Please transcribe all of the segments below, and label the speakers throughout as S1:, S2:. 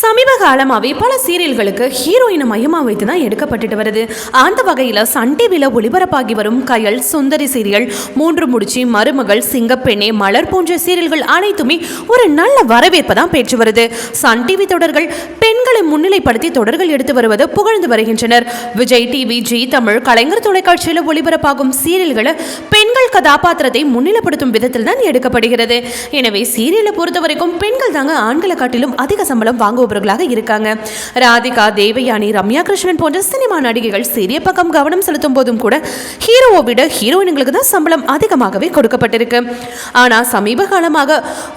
S1: சமீப காலமாகவே பல சீரியல்களுக்கு ஹீரோயினை மையமாக வைத்து தான் எடுக்கப்பட்டுட்டு வருது. அந்த வகையில் சன் டிவியில் ஒளிபரப்பாகி வரும் கயல் சுந்தரி சீரியல் மூன்று முடிச்சு மருமகள் சிங்கப்பெண்ணே மலர் போன்ற சீரியல்கள் அனைத்துமே ஒரு நல்ல வரவேற்பை தான் பெற்று வருது. சன் டிவி தொடர்கள் பெண்களை முன்னிலைப்படுத்தி தொடர்கள் எடுத்து வருவது புகழ்ந்து வருகின்றனர். விஜய் டிவி ஜி தமிழ் கலைஞர் தொலைக்காட்சியில் ஒளிபரப்பாகும் சீரியல்களை பெண்கள் கதாபாத்திரத்தை முன்னிலைப்படுத்தும் விதத்தில் தான் எடுக்கப்படுகிறது. எனவே சீரியலை பொறுத்த வரைக்கும் பெண்கள் தாங்க ஆண்களை காட்டிலும் அதிக சம்பளம் கோபுரங்களாக இருக்காங்க. ராதிகா தேவயானி ரம்யா கிருஷ்ணன் போன்ற சினிமா நடிகைகள் சிறிய பக்கம் கவனம் செலுத்தும் போதும் கூட ஹீரோவை விட ஹீரோயின்களுக்கு தான் சம்பளம் அதிகமாகவே கொடுக்கப்பட்டிருக்கு. ஆனா சமீப காலமாக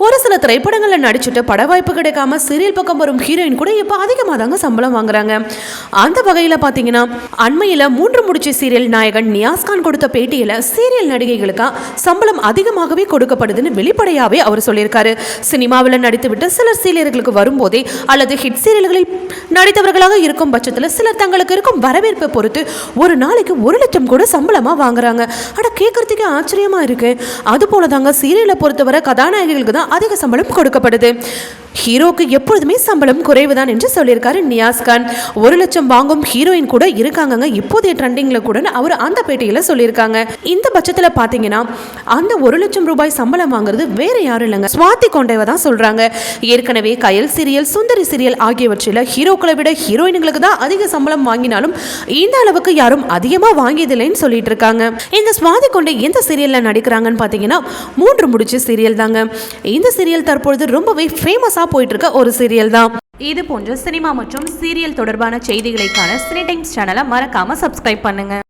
S1: ஒரு சில திரைப்படங்களில் நடிச்சுட்டு பட வாய்ப்பு கிடைக்காம சீரியல் பக்கம் வரும் ஹீரோயின் கூட இப்போ அதிகமாக தாங்க சம்பளம் வாங்குறாங்க. அந்த வகையில் பார்த்தீங்கன்னா அண்மையில் மூன்று முடிச்சு சீரியல் நாயகன் நியாஸ்கான் கொடுத்த பேட்டியில் சீரியல் நடிகைகளுக்காக சம்பளம் அதிகமாகவே கொடுக்கப்படுதுன்னு வெளிப்படையாகவே அவர் சொல்லியிருக்காரு. சினிமாவில் நடித்துவிட்டு சிலர் சீரியர்களுக்கு வரும்போதே அல்லது ஹிட் சீரியல்களில் நடித்தவர்களாக இருக்கும் பட்சத்தில் சிலர் தங்களுக்கு இருக்கும் வரவேற்பை பொறுத்து ஒரு நாளைக்கு ஒரு லட்சம் கூட சம்பளமாக வாங்குறாங்க. ஆனால் கேட்கறதுக்கே ஆச்சரியமாக இருக்குது அது தாங்க சீரியலை பொறுத்தவரை கதாநாயகிகளுக்கு தான் அதிக சம்பளம் கொடுக்கப்படுது. ஹீரோக்கு எப்பொழுதுமே சம்பளம் குறைவுதான் என்று சொல்லியிருக்காரு நியாஸ் கான். ஒரு லட்சம் வாங்கும் ஹீரோயின் கூட இருக்காங்கங்க. இப்போதைய ட்ரெண்டிங்கில் கூட அவர் அந்த பேட்டியில் சொல்லியிருக்காங்க. இந்த பட்சத்தில் பார்த்தீங்கன்னா அந்த ஒரு லட்சம் ரூபாய் சம்பளம் வாங்குறது வேற யாரும் இல்லைங்க. சுவாதி கொண்டேவ தான் சொல்கிறாங்க ஏற்கனவே கயல் சீரியல் சுந்தரி சீரியல் ஆகியவற்றில் ஹீரோக்களை விட ஹீரோயின்களுக்கு தான் அதிக சம்பளம் வாங்கினாலும் இந்த அளவுக்கு யாரும் அதிகமாக வாங்கியதில்லைன்னு சொல்லிட்டு இருக்காங்க இந்த சுவாதி கொண்டே எந்த சீரியலில் நடிக்கிறாங்கன்னு பார்த்தீங்கன்னா மூன்று முடிச்சு சீரியல் தாங்க. இந்த சீரியல் தற்பொழுது ரொம்பவே ஃபேமஸாக போயிட்டு இருக்க ஒரு சீரியல் தான். இது போன்ற சினிமா மற்றும் சீரியல் தொடர்பான செய்திகளைக்கான சினி டைம்ஸ் சேனலை மறக்காம சப்ஸ்கிரைப் பண்ணுங்க.